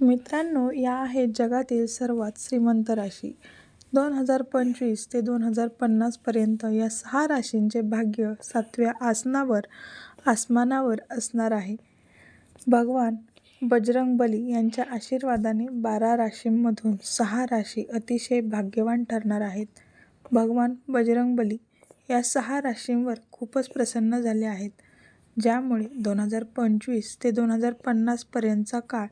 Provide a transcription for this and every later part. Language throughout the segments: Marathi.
मित्रांनो, या आहेत जगातील सर्वात श्रीमंत राशी. दोन हजार पंचवीस ते दोन हजार पन्नासपर्यंत या सहा राशींचे भाग्य सातव्या आसनावर आसमानावर असणार आहे. भगवान बजरंगबली यांच्या आशीर्वादाने बारा राशींमधून सहा राशी अतिशय भाग्यवान ठरणार आहेत. भगवान बजरंगबली या सहा राशींवर खूपच प्रसन्न झाले आहेत. ज्यामुळे दोन हजार पंचवीस ते दोन हजार पन्नासपर्यंतचा काळ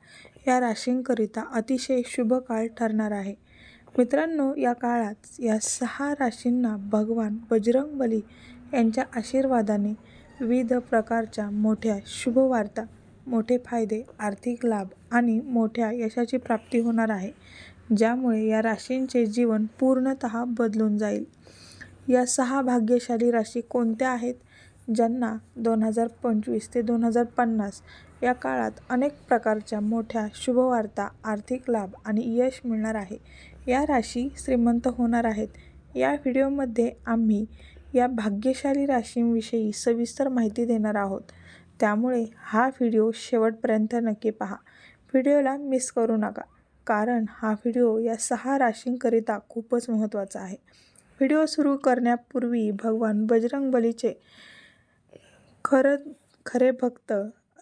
या राशींकरिता अतिशय शुभ काळ ठरणार आहे. मित्रांनो, या काळात या सहा राशींना भगवान बजरंगबली यांच्या आशीर्वादाने विविध प्रकारच्या मोठ्या शुभवार्ता, मोठे फायदे, आर्थिक लाभ आणि मोठ्या यशाची प्राप्ती होणार आहे. ज्यामुळे या राशींचे जीवन पूर्णतः बदलून जाईल. या सहा भाग्यशाली राशी कोणत्या आहेत? ज्यांना दोन हजार पंचवीस ते दोन हजार पन्नास या काळात अनेक प्रकारच्या मोठ्या शुभवार्ता, आर्थिक लाभ आणि यश मिळणार आहे. या राशी श्रीमंत होणार आहेत. या व्हिडिओमध्ये आम्ही या भाग्यशाली राशींविषयी सविस्तर माहिती देणार आहोत. त्यामुळे हा व्हिडिओ शेवटपर्यंत नक्की पहा. व्हिडिओला मिस करू नका, कारण हा व्हिडिओ या सहा राशींकरिता खूपच महत्त्वाचा आहे. व्हिडिओ सुरू करण्यापूर्वी भगवान खरं खरे भक्त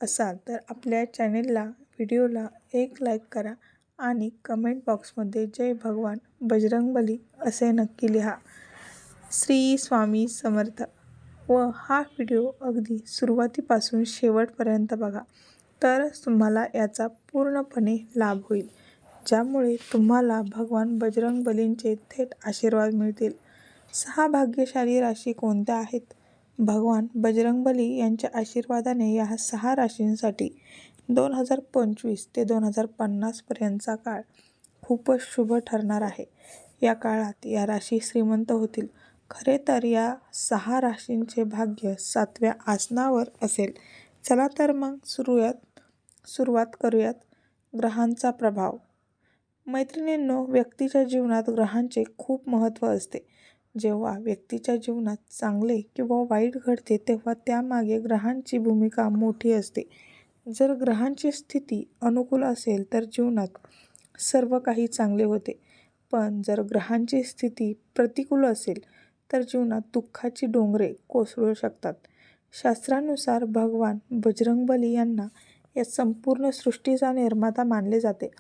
असाल तर आपल्या चॅनेलला, व्हिडिओला एक लाईक करा आणि कमेंट बॉक्समध्ये जय भगवान बजरंगबली असे नक्की लिहा. श्री स्वामी समर्थ व हा व्हिडिओ अगदी सुरुवातीपासून शेवटपर्यंत बघा, तरच तुम्हाला याचा पूर्णपणे लाभ होईल. ज्यामुळे तुम्हाला भगवान बजरंगबलींचे थेट आशीर्वाद मिळतील. सहा भाग्यशाली राशी कोणत्या आहेत? भगवान बजरंगबली यांच्या आशीर्वादाने या सहा राशींसाठी दोन हजार पंचवीस ते दोन हजार पन्नासपर्यंतचा काळ खूपच शुभ ठरणार आहे. या काळात या राशी श्रीमंत होतील. खरे तर या सहा राशींचे भाग्य सातव्या आसनावर असेल. चला तर मग सुरुवात करूयात. ग्रहांचा प्रभाव मैत्रिणींनो, व्यक्तीच्या जीवनात ग्रहांचे खूप महत्त्व असते. जेव्हा व्यक्तीच्या जीवनात चांगले किंवा वाईट घडते तेव्हा त्यामागे ग्रहांची भूमिका मोठी असते. जर ग्रहांची स्थिती अनुकूल असेल तर जीवनात सर्व काही चांगले होते. पण जर ग्रहांची स्थिती प्रतिकूल असेल तर जीवनात दुःखाची डोंगरे कोसळू शकतात. शास्त्रानुसार भगवान बजरंगबली यांना या संपूर्ण सृष्टीचा निर्माता मानले जाते.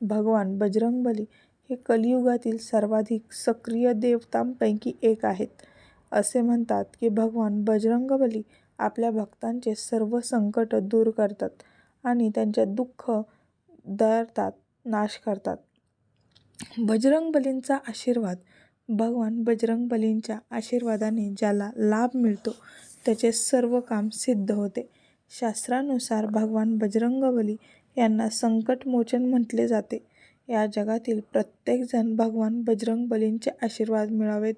भगवान बजरंगबली हे कलियुगातील सर्वाधिक सक्रिय देवतांपैकी एक आहेत. असे म्हणतात की भगवान बजरंगबली आपल्या भक्तांचे सर्व संकट दूर करतात आणि त्यांच्या दुःख दरतात नाश करतात. बजरंगबलींचा आशीर्वाद भगवान बजरंगबलींच्या आशीर्वादाने ज्याला लाभ मिळतो त्याचे सर्व काम सिद्ध होते. शास्त्रानुसार भगवान बजरंगबली यांना संकटमोचन म्हटले जाते. या जगातील प्रत्येकजण भगवान बजरंगबलींचे आशीर्वाद मिळावेत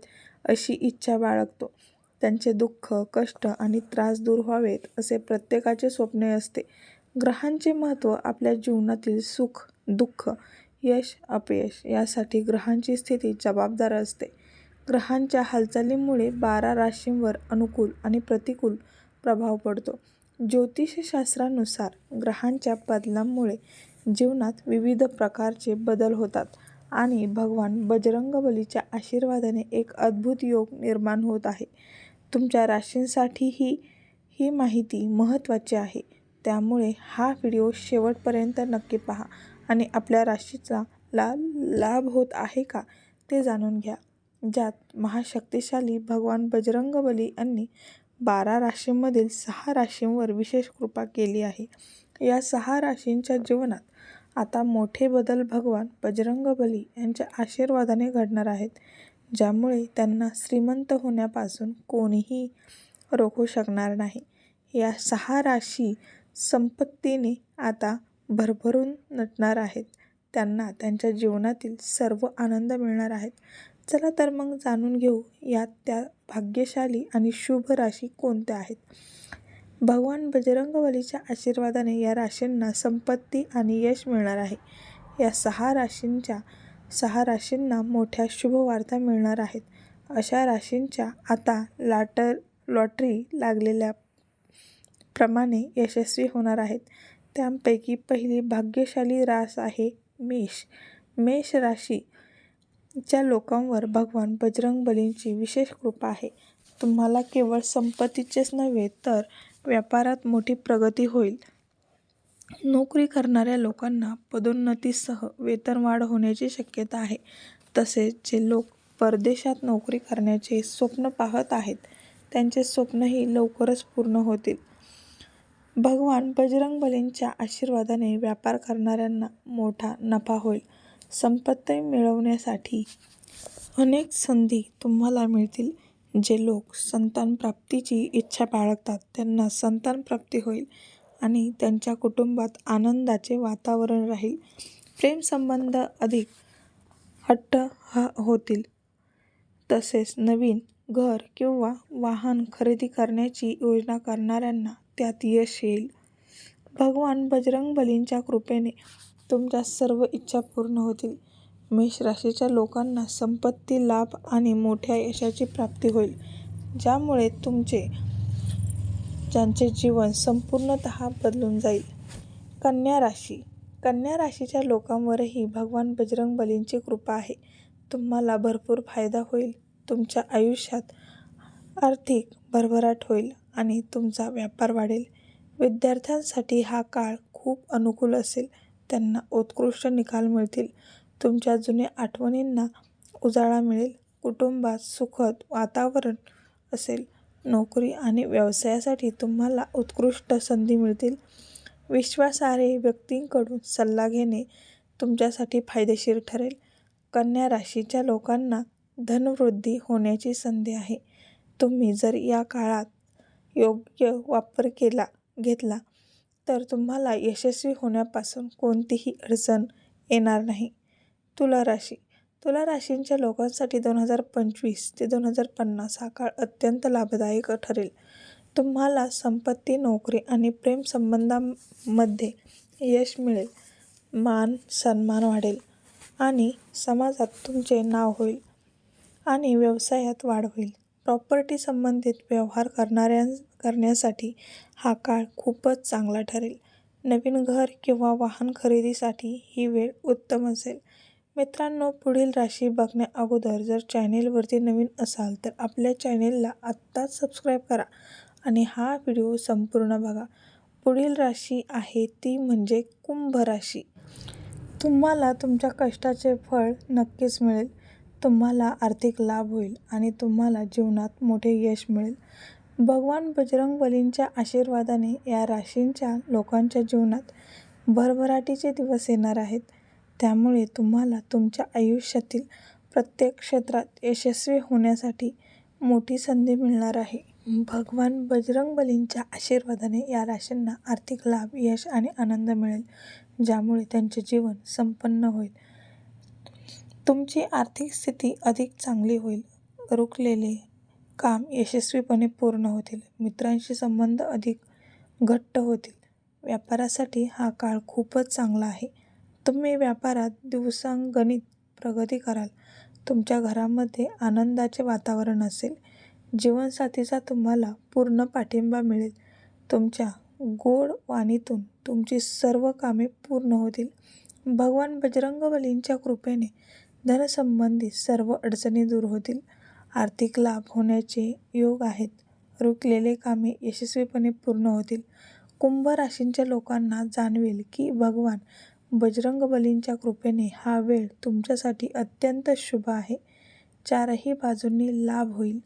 अशी इच्छा बाळगतो. त्यांचे दुःख, कष्ट आणि त्रास दूर व्हावेत असे प्रत्येकाचे स्वप्न असते. ग्रहांचे महत्त्व आपल्या जीवनातील सुख, दुःख, यश, अपयश यासाठी ग्रहांची स्थिती जबाबदार असते. ग्रहांच्या हालचालींमुळे बारा राशींवर अनुकूल आणि प्रतिकूल प्रभाव पडतो. ज्योतिषशास्त्रानुसार ग्रहांच्या बदलांमुळे जीवनात विविध प्रकारचे बदल होतात आणि भगवान बजरंगबलीच्या आशीर्वादाने एक अद्भुत योग निर्माण होत आहे. तुमच्या राशींसाठीही ही माहिती महत्त्वाची आहे. त्यामुळे हा व्हिडिओ शेवटपर्यंत नक्की पहा आणि आपल्या राशीचा ला लाभ होत आहे का ते जाणून घ्या. ज्यात महाशक्तिशाली भगवान बजरंगबली यांनी बारा राशींमधील सहा राशींवर विशेष कृपा केली आहे. या सहा राशींच्या जीवनात आता मोठे बदल भगवान बजरंगबली यांच्या आशीर्वादाने घडणार आहेत. ज्यामुळे त्यांना श्रीमंत होण्यापासून कोणीही रोखू शकणार नाही. या सहा राशी संपत्तीने आता भरभरून नटणार आहेत. त्यांना त्यांच्या जीवनातील सर्व आनंद मिळणार आहेत. चला तर मग जाणून घेऊ यात त्या भाग्यशाली आणि शुभ राशी कोणत्या आहेत? भगवान बजरंगबलीच्या आशीर्वादाने या राशींना संपत्ती आणि यश मिळणार आहे. या सहा राशींच्या सहा राशींना मोठ्या शुभवार्ता मिळणार आहेत. अशा राशींच्या आता लॉटरी लागलेल्या प्रमाणे यशस्वी होणार आहेत. त्यांपैकी पहिली भाग्यशाली रास आहे मेष. मेष राशीच्या लोकांवर भगवान बजरंगबलीची विशेष कृपा आहे. तुम्हाला केवळ संपत्तीचेच नव्हे तर व्यापारात मोठी प्रगती होईल. नोकरी करणाऱ्या लोकांना पदोन्नतीसह वेतनवाढ होण्याची शक्यता आहे. तसेच जे लोक परदेशात नोकरी करण्याचे स्वप्न पाहत आहेत त्यांचे स्वप्नही लवकरच पूर्ण होतील. भगवान बजरंगबलीच्या आशीर्वादाने व्यापार करणाऱ्यांना मोठा नफा होईल. संपत्ती मिळवण्यासाठी अनेक संधी तुम्हाला मिळतील. जे लोक संतानप्राप्तीची इच्छा बाळगतात त्यांना संतानप्राप्ती होईल आणि त्यांच्या कुटुंबात आनंदाचे वातावरण राहील. प्रेमसंबंध अधिक घट्ट होतील. तसेच नवीन घर किंवा वाहन खरेदी करण्याची योजना करणाऱ्यांना त्यात यश येईल. भगवान बजरंगबलीच्या कृपेने तुमच्या सर्व इच्छा पूर्ण होतील. मेष राशीच्या लोकांना संपत्ती, लाभ आणि मोठ्या यशाची प्राप्ती होईल ज्यामुळे तुमचे त्यांचे जीवन संपूर्णतः बदलून जाईल. कन्या राशी. कन्या राशीच्या लोकांवरही भगवान बजरंगबलीची कृपा आहे. तुम्हाला भरपूर फायदा होईल. तुमच्या आयुष्यात आर्थिक भरभराट होईल आणि तुमचा व्यापार वाढेल. विद्यार्थ्यांसाठी हा काळ खूप अनुकूल असेल. त्यांना उत्कृष्ट निकाल मिळतील. तुमच्या जुन्या आठवणींना उजाळा मिळेल. कुटुंबात सुखद वातावरण असेल. नोकरी आणि व्यवसायासाठी तुम्हाला उत्कृष्ट संधी मिळतील. विश्वासार्ह व्यक्तींकडून सल्ला घेणे तुमच्यासाठी फायदेशीर ठरेल. कन्या राशीच्या लोकांना धनवृद्धी होण्याची संधी आहे. तुम्ही जर या काळात योग्य वापर केला घेतला तर तुम्हाला यशस्वी होण्यापासून कोणतीही अडचण येणार नाही. तुला राशी. तुला राशींच्या लोकांसाठी दोन हजार पंचवीस ते दोन हजार पन्नास हा काळ अत्यंत लाभदायक ठरेल. तुम्हाला संपत्ती, नोकरी आणि प्रेमसंबंधांमध्ये यश मिळेल. मान सन्मान वाढेल आणि समाजात तुमचे नाव होईल आणि व्यवसायात वाढ होईल. प्रॉपर्टी संबंधित व्यवहार करण्यासाठी हा काळ खूपच चांगला ठरेल. नवीन घर किंवा वाहन खरेदीसाठी ही वेळ उत्तम असेल. मित्रांनो पुढील राशी बघण्या अगोदर जर चॅनेलवरती नवीन असाल तर आपल्या चॅनेलला आत्ताच सबस्क्राईब करा आणि हा व्हिडिओ संपूर्ण बघा. पुढील राशी आहे ती म्हणजे कुंभ राशी. तुम्हाला तुमच्या कष्टाचे फळ नक्कीच मिळेल. तुम्हाला आर्थिक लाभ होईल आणि तुम्हाला जीवनात मोठे यश मिळेल. भगवान बजरंगबलींच्या आशीर्वादाने या राशींच्या लोकांच्या जीवनात भरभराटीचे दिवस येणार आहेत. त्यामुळे तुम्हाला तुमच्या आयुष्यातील प्रत्येक क्षेत्रात यशस्वी होण्यासाठी मोठी संधी मिळणार आहे. भगवान बजरंगबलींच्या आशीर्वादाने या राशींना आर्थिक लाभ, यश आणि आनंद मिळेल ज्यामुळे त्यांचे जीवन संपन्न होईल. तुमची आर्थिक स्थिती अधिक चांगली होईल. रुकलेले काम यशस्वीपणे पूर्ण होतील. मित्रांशी संबंध अधिक घट्ट होतील. व्यापारासाठी हा काळ खूपच चांगला आहे. तुम्ही व्यापारात दिवसांगणित प्रगती कराल. तुमच्या घरामध्ये आनंदाचे वातावरण असेल. जीवनसाथीचा तुम्हाला पूर्ण पाठिंबा मिळेल. तुमच्या गोड वाणीतून तुमची सर्व कामे पूर्ण होतील. भगवान बजरंगबलींच्या कृपेने धनसंबंधी सर्व अडचणी दूर होतील. आर्थिक लाभ होण्याचे योग आहेत. रुकलेली कामे यशस्वीपणे पूर्ण होतील. कुंभ राशीच्या लोकांना जाणवेल की भगवान बजरंगबलींच्या कृपेने हा वेळ तुमच्यासाठी अत्यंत शुभ आहे. चारही बाजूंनी लाभ होईल.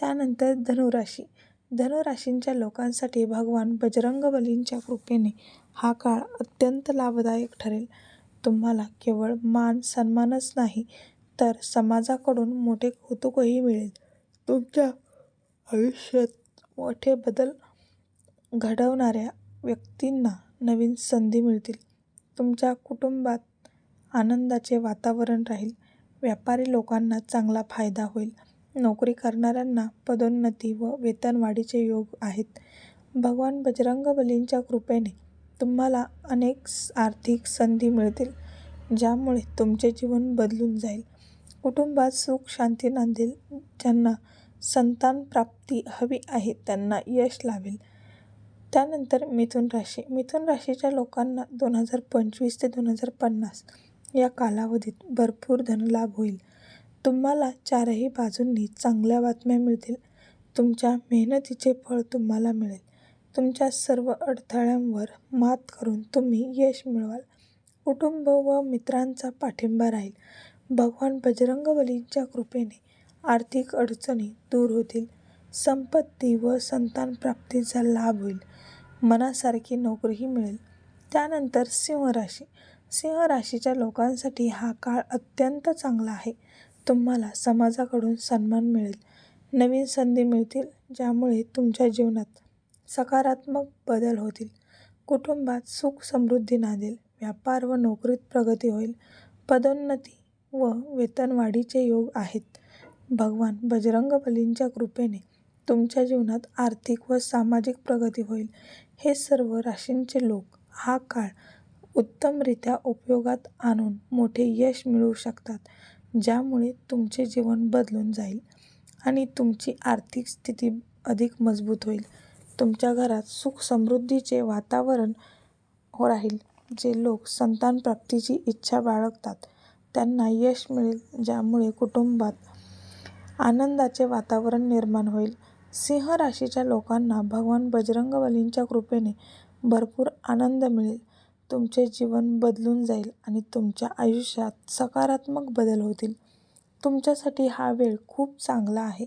त्यानंतर धनु राशी. धनु राशीच्या लोकांसाठी भगवान बजरंगबलींच्या कृपेने हा काळ अत्यंत लाभदायक ठरेल. तुम्हाला केवळ मान सन्मानच नाही तर समाजाकडून मोठे कौतुकही मिळेल. तुमच्या आयुष्यात मोठे बदल घडवणाऱ्या व्यक्तींना नवीन संधी मिळतील. तुमच्या कुटुंबात आनंदाचे वातावरण राहील. व्यापारी लोकांना चांगला फायदा होईल. नोकरी करणाऱ्यांना पदोन्नती व वेतनवाढीचे योग आहेत. भगवान बजरंगबलींच्या कृपेने तुम्हाला अनेक आर्थिक संधी मिळतील ज्यामुळे तुमचे जीवन बदलून जाईल. कुटुंबात सुख शांती नांदेल. ज्यांना संतानप्राप्ती हवी आहे त्यांना यश लाभेल. त्यानंतर मिथुन राशी. मिथुन राशीच्या लोकांना दोन हजार पंचवीस ते दोन हजार पन्नास या कालावधीत भरपूर धनलाभ होईल. तुम्हाला चारही बाजूंनी चांगल्या बातम्या मिळतील. तुमच्या मेहनतीचे फळ तुम्हाला मिळेल. तुमच्या सर्व अडथळ्यांवर मात करून तुम्ही यश मिळवाल. कुटुंब व मित्रांचा पाठिंबा राहील. भगवान बजरंगबलींच्या कृपेने आर्थिक अडचणी दूर होतील. संपत्ती व संतान प्राप्तीचा लाभ होईल. मनासारखी नोकरीही मिळेल. त्यानंतर सिंह राशी सिंह राशीच्या लोकांसाठी हा काळ अत्यंत चांगला आहे. तुम्हाला समाजाकडून सन्मान मिळेल. नवीन संधी मिळतील ज्यामुळे तुमच्या जीवनात सकारात्मक बदल होतील. कुटुंबात सुख समृद्धी नांदेल. व्यापार व नोकरीत प्रगती होईल. पदोन्नती व वेतनवाढीचे योग आहेत. भगवान बजरंगबलींच्या कृपेने तुमच्या जीवनात आर्थिक व सामाजिक प्रगती होईल. हे सर्व राशींचे लोक हा काळ उत्तमरित्या उपयोगात आणून मोठे यश मिळवू शकतात ज्यामुळे तुमचे जीवन बदलून जाईल आणि तुमची आर्थिक स्थिती अधिक मजबूत होईल. तुमच्या घरात सुख समृद्धीचे वातावरण राहील जे लोक संतान प्राप्तीची इच्छा बाळगतात. त्यांना यश मिळेल ज्यामुळे कुटुंबात आनंदाचे वातावरण निर्माण होईल. सिंह राशीच्या लोकांना भगवान बजरंगबलींच्या कृपेने भरपूर आनंद मिळेल. तुमचे जीवन बदलून जाईल आणि तुमच्या आयुष्यात सकारात्मक बदल होतील. तुमच्यासाठी हा वेळ खूप चांगला आहे.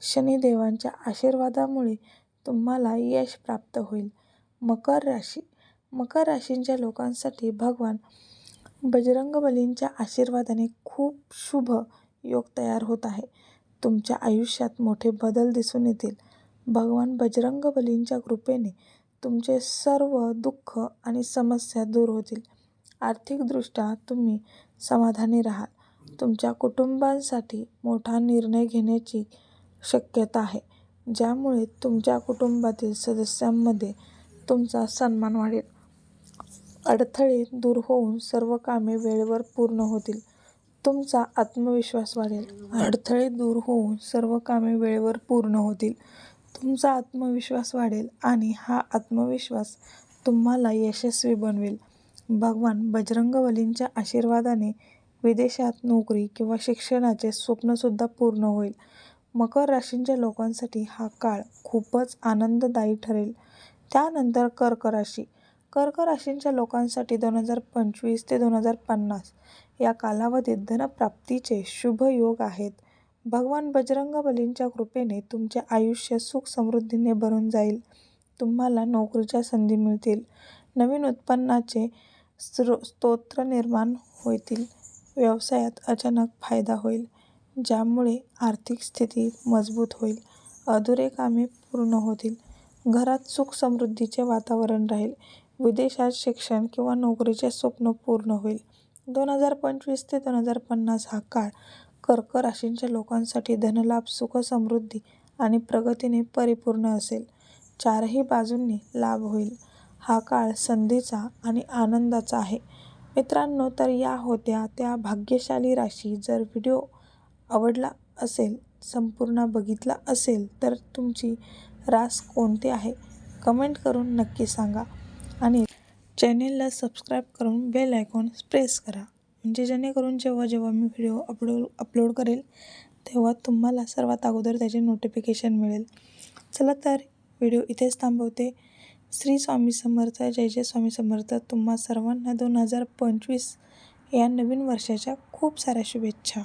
शनिदेवांच्या आशीर्वादामुळे तुम्हाला यश प्राप्त होईल. मकर राशी. मकर राशीच्या लोकांसाठी भगवान बजरंगबलींच्या आशीर्वादाने खूप शुभ योग तयार होत आहे. तुमच्या आयुष्यात मोठे बदल दिसून येतील. भगवान बजरंगबलींच्या कृपेने तुमचे सर्व दुःख आणि समस्या दूर होतील. आर्थिकदृष्ट्या तुम्ही समाधानी राहाल. तुमच्या कुटुंबासाठी मोठा निर्णय घेण्याची शक्यता आहे. ज्यामुळे तुमच्या कुटुंबातील सदस्यांमध्ये तुमचा सन्मान वाढेल. अडथळे दूर होऊन सर्व कामे वेळेवर पूर्ण होतील. तुमचा आत्मविश्वास वाढेल. अडथळे दूर होऊन सर्व कामे वेळेवर पूर्ण होतील. तुमचा आत्मविश्वास वाढेल आणि हा आत्मविश्वास तुम्हाला यशस्वी बनवेल. भगवान बजरंगबलींच्या आशीर्वादाने विदेशात नोकरी किंवा शिक्षणाचे स्वप्नसुद्धा पूर्ण होईल. मकर राशींच्या लोकांसाठी हा काळ खूपच आनंददायी ठरेल. त्यानंतर कर्क राशी. कर्क राशींच्या लोकांसाठी दोन हजार पंचवीस ते दोन हजार पन्नास या कालावधीत धनप्राप्तीचे शुभ योग आहेत. भगवान बजरंगबलींच्या कृपेने तुमचे आयुष्य सुख समृद्धीने भरून जाईल. तुम्हाला नोकरीच्या संधी मिळतील. नवीन उत्पन्नाचे स्रो स्तोत्र निर्माण होतील. व्यवसायात अचानक फायदा होईल ज्यामुळे आर्थिक स्थिती मजबूत होईल. अधुरे कामे पूर्ण होतील. घरात सुख समृद्धीचे वातावरण राहील. विदेशात शिक्षण किंवा नोकरीचे स्वप्न पूर्ण होईल. दोन हजार पंचवीस ते दोन हजार पन्नास हा काळ कर्क राशीच्या लोकांसाठी धनलाभ सुख समृद्धी आणि प्रगतीने परिपूर्ण असेल. चारही बाजूंनी लाभ होईल. हा काळ संधीचा आणि आनंदाचा आहे. मित्रांनो तर या होत्या त्या भाग्यशाली राशी. जर व्हिडिओ आवडला असेल संपूर्ण बघितला असेल तर तुमची रास कोणती आहे? कमेंट करून नक्की सांगा. आणि चॅनेलला सबस्क्राईब करून बेल आयकॉन प्रेस करा. म्हणजे जेणेकरून जेव्हा जेव्हा मी व्हिडिओ अपलोड अपलोड करेल तेव्हा तुम्हाला सर्वात अगोदर त्याचे नोटिफिकेशन मिळेल. चला तर व्हिडिओ इथेच थांबवते. श्री स्वामी समर्थ जय जय स्वामी समर्थ. तुम्हा सर्वांना दोन हजार पंचवीस या नवीन वर्षाच्या खूप साऱ्या शुभेच्छा.